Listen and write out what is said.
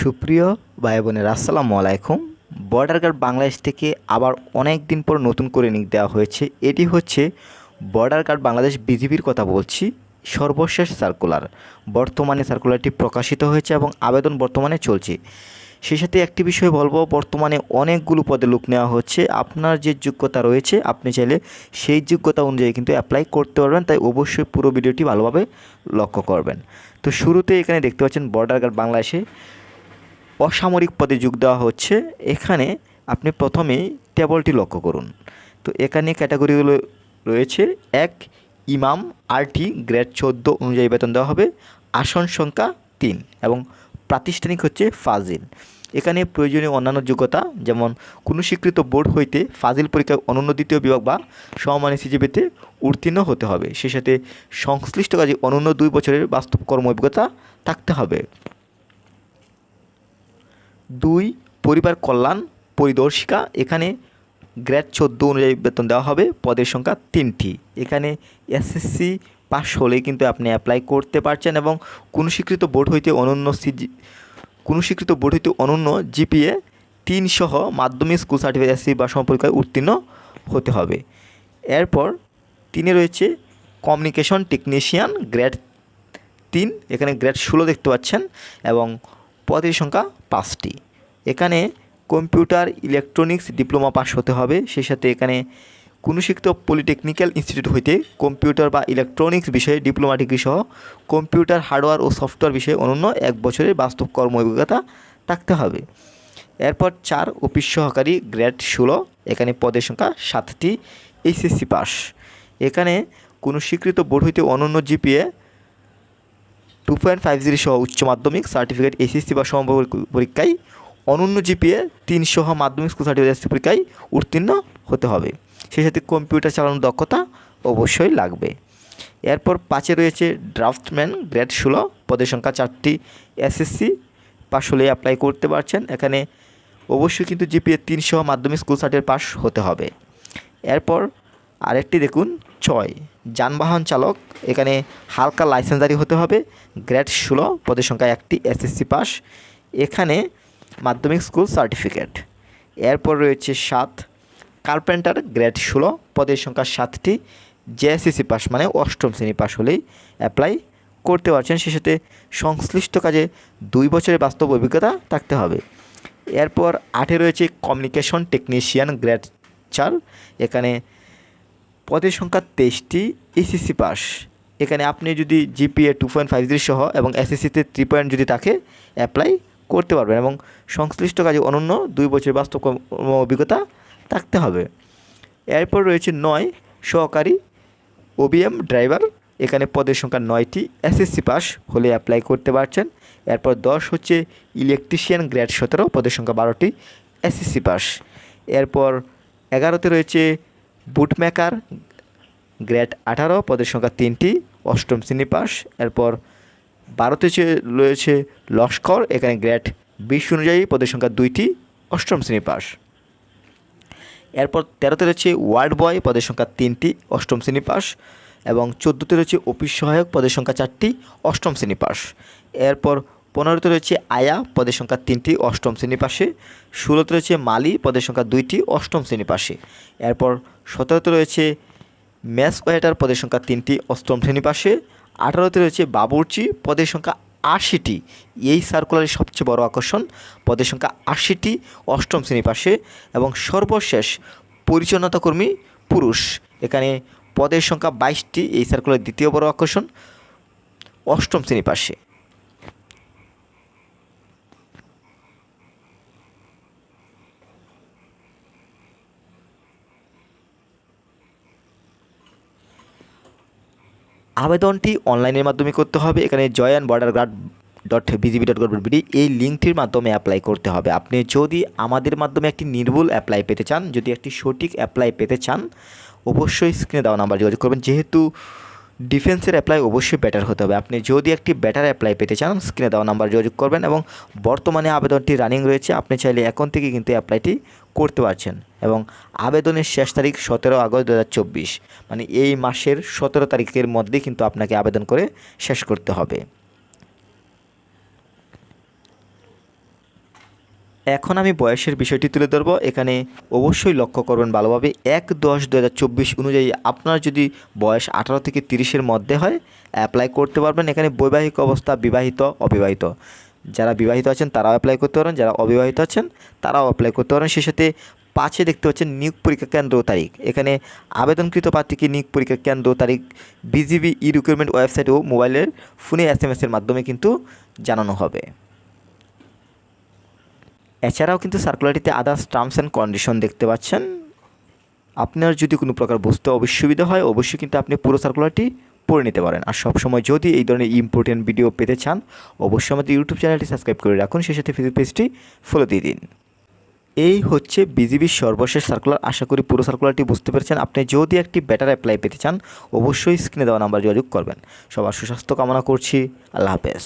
সুপ্রিয় ভাই বোনের, আসসালামু আলাইকুম। বর্ডার গার্ড বাংলাদেশ থেকে আবার অনেক দিন পর নতুন করে নিক দেওয়া হয়েছে। এটি হচ্ছে বর্ডার গার্ড বাংলাদেশ বিজিবির কথা বলছি, সর্বশেষ সার্কুলার বর্তমানে সার্কুলারটি প্রকাশিত হয়েছে এবং আবেদন বর্তমানে চলছে। সেই সাথে একটি বিষয় বলব, বর্তমানে অনেকগুলো পদে লোক নেওয়া হচ্ছে। আপনার যে যোগ্যতা রয়েছে, আপনি চাইলে সেই যোগ্যতা অনুযায়ী কিন্তু অ্যাপ্লাই করতে পারবেন। তাই অবশ্যই পুরো ভিডিওটি ভালোভাবে লক্ষ্য করবেন। তো শুরুতে এখানে দেখতে পাচ্ছেন বর্ডার গার্ড বাংলাদেশে অসামরিক পদে যোগ দেওয়া হচ্ছে। এখানে আপনি প্রথমেই টেবলটি লক্ষ্য করুন। তো এখানে ক্যাটাগরিগুলো রয়েছে এক, ইমাম, আরটি, গ্রেড চোদ্দ অনুযায়ী বেতন দেওয়া হবে, আসন সংখ্যা তিন এবং প্রাতিষ্ঠানিক হচ্ছে ফাজিল। এখানে প্রয়োজনীয় অন্যান্য যোগ্যতা, যেমন কোনো স্বীকৃত বোর্ড হইতে ফাজিল পরীক্ষায় অনন্য দ্বিতীয় বিভাগ বা সমমানী সিজিপিতে উত্তীর্ণ হতে হবে। সেই সাথে সংশ্লিষ্ট কাজে অনন্য দুই বছরের বাস্তব কর্ম অভিজ্ঞতা থাকতে হবে। দুই, পরিবার কল্যাণ পরিদর্শিকা। এখানে গ্রেড চোদ্দ অনুযায়ী বেতন দেওয়া হবে, পদের সংখ্যা তিনটি। এখানে এসএসসি পাস হলেই কিন্তু আপনি অ্যাপ্লাই করতে পারছেন এবং কোনো স্বীকৃত বোর্ড হইতে অনন্য সিজি কোনো স্বীকৃত বোর্ড হইতে অনন্য জিপিএ তিন সহ মাধ্যমিক স্কুল সার্টিফিকেট এসসি বা সমপরীক্ষায় উত্তীর্ণ হতে হবে। এরপর তিনে রয়েছে কমিউনিকেশন টেকনিশিয়ান গ্রেড তিন। এখানে গ্রেড ষোলো দেখতে পাচ্ছেন এবং পদের সংখ্যা পাঁচটি। এখানে কম্পিউটার ইলেকট্রনিক্স ডিপ্লোমা পাস হতে হবে। সেই সাথে এখানে কোনো শিক্ষিত পলিটেকনিক্যাল ইনস্টিটিউট হইতে কম্পিউটার বা ইলেকট্রনিক্স বিষয়ে ডিপ্লোমা ডিগ্রি সহ কম্পিউটার, হার্ডওয়্যার ও সফটওয়্যার বিষয়ে অনন্য এক বছরের বাস্তব কর্ম অভিজ্ঞতা থাকতে হবে। এরপর চার অফিস সহকারী গ্রেড ষোলো। এখানে পদের সংখ্যা সাতটি। এইচএসসি পাস এখানে কোনো স্বীকৃত বোর্ড হইতে অনন্য GPA two point five zero সহ উচ্চ মাধ্যমিক সার্টিফিকেট এসএসসি বা সম পরীক্ষায় অনন্য জিপিএ তিন সহ মাধ্যমিক স্কুল সার্টিফিকেট এসএসসি পরীক্ষায় উত্তীর্ণ হতে হবে। সেই সাথে কম্পিউটার চালানোর দক্ষতা অবশ্যই লাগবে। এরপর পাঁচে রয়েছে ড্রাফটম্যান গ্রেড ষোলো, পদের সংখ্যা চারটি এসএসসি পাস হলে অ্যাপ্লাই করতে পারছেন। এখানে অবশ্যই কিন্তু জিপিএ তিন সহ মাধ্যমিক স্কুল সার্টিফিকেট পাস হতে হবে। এরপর আরেকটি দেখুন ছয়। যানবাহন চালক, এখানে হালকা লাইসেন্সারি হতে হবে। গ্রেড ষোলো, পদের সংখ্যা একটি এসএসসি পাস এখানে মাধ্যমিক স্কুল সার্টিফিকেট এরপর রয়েছে সাত। কার্পেন্টার গ্রেড ষোলো, পদের সংখ্যা সাতটি। জেএসএসসি পাস মানে অষ্টম শ্রেণি পাস হলেই অ্যাপ্লাই করতে পারছেন। সে সাথে সংশ্লিষ্ট কাজে দুই বছরের বাস্তব অভিজ্ঞতা থাকতে হবে। এরপর আটে রয়েছে কমিউনিকেশন টেকনিশিয়ান গ্রেড চার। এখানে পদের সংখ্যা তেইশটি এসএসসি পাস। এখানে আপনি যদি GPA two point five zero সহ এবং এসএসসিতে থ্রি পয়েন্ট যদি থাকে অ্যাপ্লাই করতে পারবেন এবং সংশ্লিষ্ট কাজে অনন্য দুই বছর বাস্তব অভিজ্ঞতা থাকতে হবে। এরপর রয়েছে নয়, সহকারী ওবিএম ড্রাইভার এখানে পদের সংখ্যা নয়টি এসএসসি পাস হলে অ্যাপ্লাই করতে পারছেন। এরপর দশ হচ্ছে ইলেকট্রিশিয়ান গ্রেড সতেরো, পদের সংখ্যা বারোটি এসএসসি পাস। এরপর এগারোতে রয়েছে বুটমেকার গ্রেড আঠারো, পদের সংখ্যা তিনটি, অষ্টম শ্রেণি পাস, এরপর বারোতে রয়েছে লস্কর, এখানে গ্রেড বিশ অনুযায়ী পদের সংখ্যা দুইটি, অষ্টম শ্রেণি পাস। এরপর তেরোতে রয়েছে ওয়ার্ড বয়, পদের সংখ্যা তিনটি, অষ্টম শ্রেণি পাস, এবং চোদ্দোতে রয়েছে অফিস সহায়ক, পদের সংখ্যা চারটি, অষ্টম শ্রেণি পাস। এরপর পনেরোতে রয়েছে আয়া, পদের সংখ্যা তিনটি, অষ্টম শ্রেণি পাশে। ষোলোতে রয়েছে মালি, পদের সংখ্যা দুইটি, অষ্টম শ্রেণি পাশে। এরপর সতেরোতে রয়েছে ম্যাস ওয়েটার, পদের সংখ্যা তিনটি, অষ্টম শ্রেণি পাশে। আঠারোতে রয়েছে বাবুর্চি, পদের সংখ্যা আশিটি, এই সার্কুলারের সবচেয়ে বড় আকর্ষণ। পদের সংখ্যা আশিটি, অষ্টম শ্রেণি পাশে। এবং সর্বশেষ পরিচ্ছন্নতা কর্মী পুরুষ। এখানে পদের সংখ্যা বাইশটি, এই সার্কুলারের দ্বিতীয় বড় আকর্ষণ, অষ্টম শ্রেণি পাশে। আবেদনটি অনলাইনের মাধ্যমে করতে হবে। এখানে join border guard dot BGB dot government BD এই লিঙ্কটির মাধ্যমে অ্যাপ্লাই করতে হবে। আপনি যদি আমাদের মাধ্যমে একটি নির্ভুল অ্যাপ্লাই পেতে চান, যদি একটি সঠিক অ্যাপ্লাই পেতে চান, অবশ্যই স্ক্রিনে দেওয়া নাম্বার যোগাযোগ করবেন। যেহেতু ডিফেন্সের অ্যাপ্লাই অবশ্যই ব্যাটার হতে হবে। আপনি যদি একটি ব্যাটার অ্যাপ্লাই পেতে চান স্ক্রিনে দেওয়া নাম্বার যোগাযোগ করবেন এবং বর্তমানে আবেদনটি রানিং রয়েছে। আপনি চাইলে এখন থেকে কিন্তু অ্যাপ্লাইটি করতে পারছেন এবং আবেদনের শেষ তারিখ সতেরো আগস্ট দু হাজার চব্বিশ। মানে এই মাসের সতেরো তারিখের মধ্যেই কিন্তু আপনাকে আবেদন করে শেষ করতে হবে। এখন আমি বয়সের বিষয়টি তুলে ধরবো। এখানে অবশ্যই লক্ষ্য করবেন ভালোভাবে এক দশ দু অনুযায়ী আপনার যদি বয়স আঠারো থেকে তিরিশের মধ্যে হয় অ্যাপ্লাই করতে পারবেন। এখানে বৈবাহিক অবস্থা বিবাহিত, অবিবাহিত। যারা বিবাহিত আছেন, তারাও অ্যাপ্লাই করতে পারেন। যারা অবিবাহিত আছেন, তারাও অ্যাপ্লাই করতে পারেন। সেই সাথে পাঁচে দেখতে পাচ্ছেন নিয়োগ পরীক্ষা কেন্দ্র তারিখ। এখানে আবেদনকৃত প্রার্থীকে নিয়োগ পরীক্ষা কেন্দ্র তারিখ, বিজিবি ই রিক্রুটমেন্ট ওয়েবসাইট ও মোবাইলের ফোনে এস এসের মাধ্যমে কিন্তু জানানো হবে। এছাড়াও কিন্তু সার্কুলারটিতে আদার্স টার্মস অ্যান্ড কন্ডিশন দেখতে পাচ্ছেন। আপনার যদি কোনো প্রকার বুঝতে অসুবিধা হয়, অবশ্যই কিন্তু আপনি পুরো সার্কুলারটি পড়ে নিতে পারেন। আর সবসময় যদি এই ধরনের ইম্পর্টেন্ট ভিডিও পেতে চান, অবশ্যই আমাদের ইউটিউব চ্যানেলটি সাবস্ক্রাইব করে রাখুন। সেই সাথে ফেসবুক পেজটি ফলো দিয়ে দিন। এই হচ্ছে বিজিবির সর্বশেষ সার্কুলার আশা করি পুরো সার্কুলারটি বুঝতে পেরেছেন। আপনি যদি একটি বেটার অ্যাপ্লাই পেতে চান, অবশ্যই স্ক্রিনে দেওয়া নাম্বার যোগাযোগ করবেন। সবার সুস্বাস্থ্য কামনা করছি। আল্লাহ হাফেজ।